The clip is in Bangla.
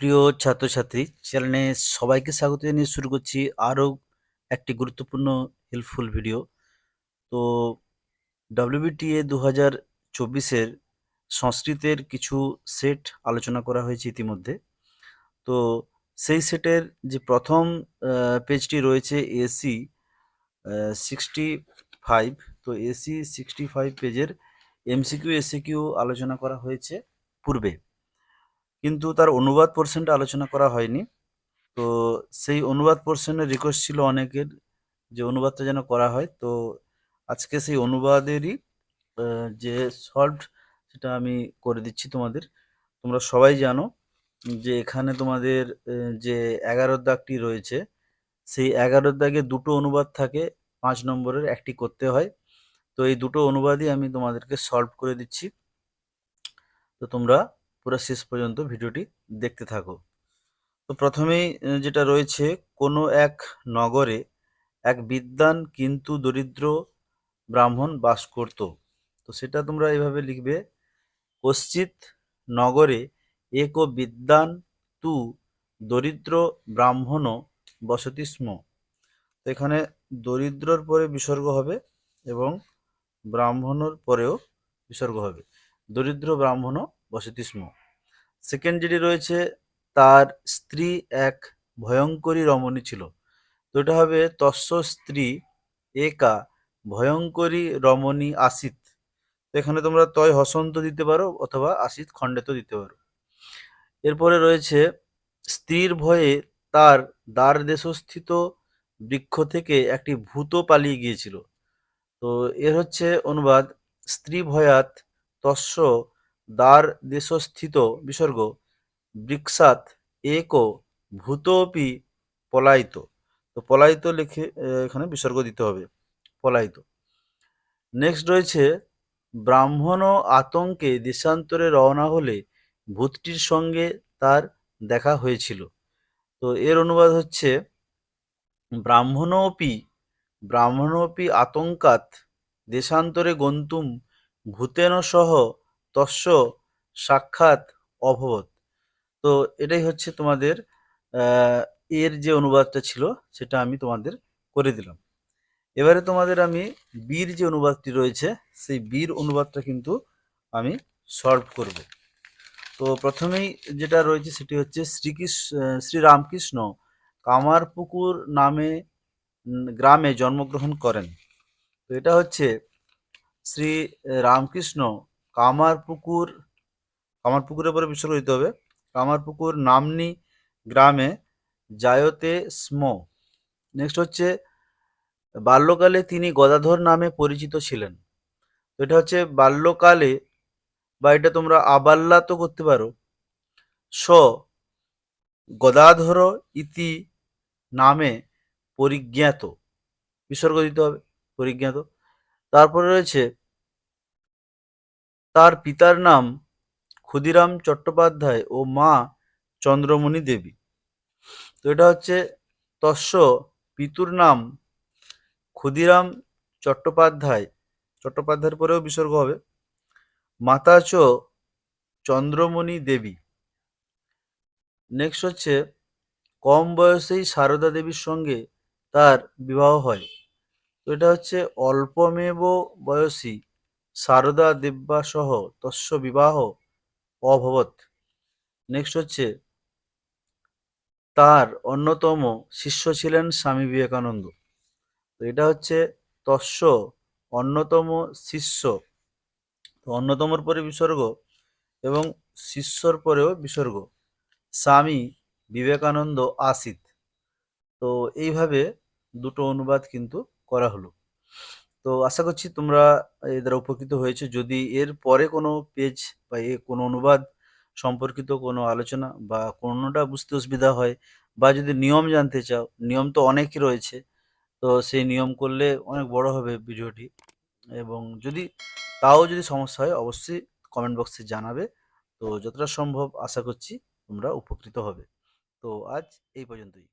প্রিয় ছাত্রছাত্রী চ্যানেলে সবাইকে স্বাগত জানিয়ে শুরু করছি আরও একটি গুরুত্বপূর্ণ হেল্পফুল ভিডিও তো ডব্লিউবিটিএ দু হাজার চব্বিশের সংস্কৃতের কিছু সেট আলোচনা করা হয়েছে ইতিমধ্যে। তো সেই সেটের যে প্রথম পেজটি রয়েছে এসি সিক্সটি ফাইভ তো এসি সিক্সটি ফাইভ পেজের এমসিকিউ এসিকিউ আলোচনা করা হয়েছে পূর্বে। কিন্তু তার অনুবাদ পোর্শনটা আলোচনা করা হয়নি। তো সেই অনুবাদ পোর্শনের রিকোয়েস্ট ছিল অনেকের যে অনুবাদটা যেন করা হয়। তো আজকে সেই অনুবাদেরই যে সলভ সেটা আমি করে দিচ্ছি তোমাদের। তোমরা সবাই জানো যে এখানে তোমাদের যে এগারো দাগটি রয়েছে, সেই এগারো দাগে দুটো অনুবাদ থাকে, পাঁচ নম্বরের একটি করতে হয়। তো এই দুটো অনুবাদই আমি তোমাদেরকে সলভ করে দিচ্ছি। তো তোমরা পুরো শেষ পর্যন্ত ভিডিওটি দেখতে থাকো। তো প্রথমেই যেটা রয়েছে, কোনো এক নগরে এক বিদ্বান কিন্তু দরিদ্র ব্রাহ্মণ বাস করত। তো সেটা তোমরা এইভাবে লিখবে, কশ্চিৎ নগরে এক বিদ্বান তু দরিদ্র ব্রাহ্মণ বসতি স্ম। তো এখানে দরিদ্রর পরে বিসর্গ হবে এবং ব্রাহ্মণর পরেও বিসর্গ হবে। দরিদ্র ব্রাহ্মণ বসতি স্ম সেকেন্ড যেটি রয়েছে, তার স্ত্রী এক ভয়ঙ্করী রমণী ছিল। তো এটা হবে তস্য স্ত্রী একা ভয়ঙ্করী রমণী আসিত তো এখানে তোমরা তয় হসন্ত দিতে পারো অথবা আসিত খণ্ডেত দিতে পারো। এরপরে রয়েছে, স্ত্রীর ভয়ে তার দ্বার দেশস্থিত বৃক্ষ থেকে একটি ভূত পালিয়ে গিয়েছিল। তো এর হচ্ছে অনুবাদ, স্ত্রী ভয়াত তস্য দ্বার দেশস্থিত বিসর্গ বৃক্ষাত এক ভূতপি পলায়িত। তো পলায়িত লিখে এখানে বিসর্গ দিতে হবে, পলায়িত। নেক্সট রয়েছে, ব্রাহ্মণ আতঙ্কে দেশান্তরে রওনা হলে ভূতটির সঙ্গে তার দেখা হয়েছিল। তো এর অনুবাদ হচ্ছে, ব্রাহ্মণোপি, ব্রাহ্মণপি আতঙ্কাত দেশান্তরে গন্তুম, ভূতেন সহ তস্য সাক্ষাৎ অভবত তো এটাই হচ্ছে তোমাদের এর যে অনুবাদটা ছিল সেটা আমি তোমাদের করে দিলাম। এবারে তোমাদের আমি বীর যে অনুবাদটি রয়েছে, সেই বীর অনুবাদটা কিন্তু আমি সলভ করব। তো প্রথমেই যেটা রয়েছে সেটি হচ্ছে শ্রীকৃষ্ণ শ্রীরামকৃষ্ণ কামারপুকুর নামে গ্রামে জন্মগ্রহণ করেন। তো এটা হচ্ছে শ্রী রামকৃষ্ণ কামারপুকুর কামারপুকুরের পরে বিসর্গ দিতে হবে। কামারপুকুর নামনি গ্রামে জায়তে স্ম। নেক্সট হচ্ছে, বাল্যকালে তিনি গদাধর নামে পরিচিত ছিলেন। এটা হচ্ছে বাল্যকালে, বা এটা তোমরা আবাল্লা তো করতে পারো। স, গদাধর ইতি নামে পরিজ্ঞাত। বিসর্গ দিতে হবে, পরিজ্ঞাত। তারপরে রয়েছে তার পিতার নাম ক্ষুদিরাম চট্টোপাধ্যায় ও মা চন্দ্রমণি দেবী। তো এটা হচ্ছে তস্য পিতুর নাম ক্ষুদিরাম চট্টোপাধ্যায়। চট্টোপাধ্যায়ের পরেও বিসর্গ হবে। মাতা চ চন্দ্রমণি দেবী। নেক্সট হচ্ছে কম বয়সেই সারদা দেবীর সঙ্গে তার বিবাহ হয়। তো এটা হচ্ছে অল্পমেব বয়সী সারদা দেব্যা সহ তস্য বিবাহ অভবত নেক্সট হচ্ছে, তার অন্যতম শিষ্য ছিলেন স্বামী বিবেকানন্দ। তো এটা হচ্ছে তস্য অন্যতম শিষ্য। তো অন্যতমর পরে বিসর্গ এবং শিষ্যর পরেও বিসর্গ। স্বামী বিবেকানন্দ আসিত। তো এইভাবে দুটো অনুবাদ কিন্তু করা হলো। তো আশা করছি তোমরা এর দ্বারা উপকৃত হয়েছে। যদি এর পরে কোনো পেজ বা এ কোনো অনুবাদ সম্পর্কিত কোনো আলোচনা বা কোনোটা বুঝতে অসুবিধা হয় বা যদি নিয়ম জানতে চাও, নিয়ম তো অনেকই রয়েছে, তো সেই নিয়ম করলে অনেক বড় হবে ভিডিওটি। এবং যদি তাও যদি সমস্যা হয়, অবশ্যই কমেন্ট বক্সে জানাবে। তো যতটা সম্ভব আশা করছি তোমরা উপকৃত হবে। তো আজ এই পর্যন্তই।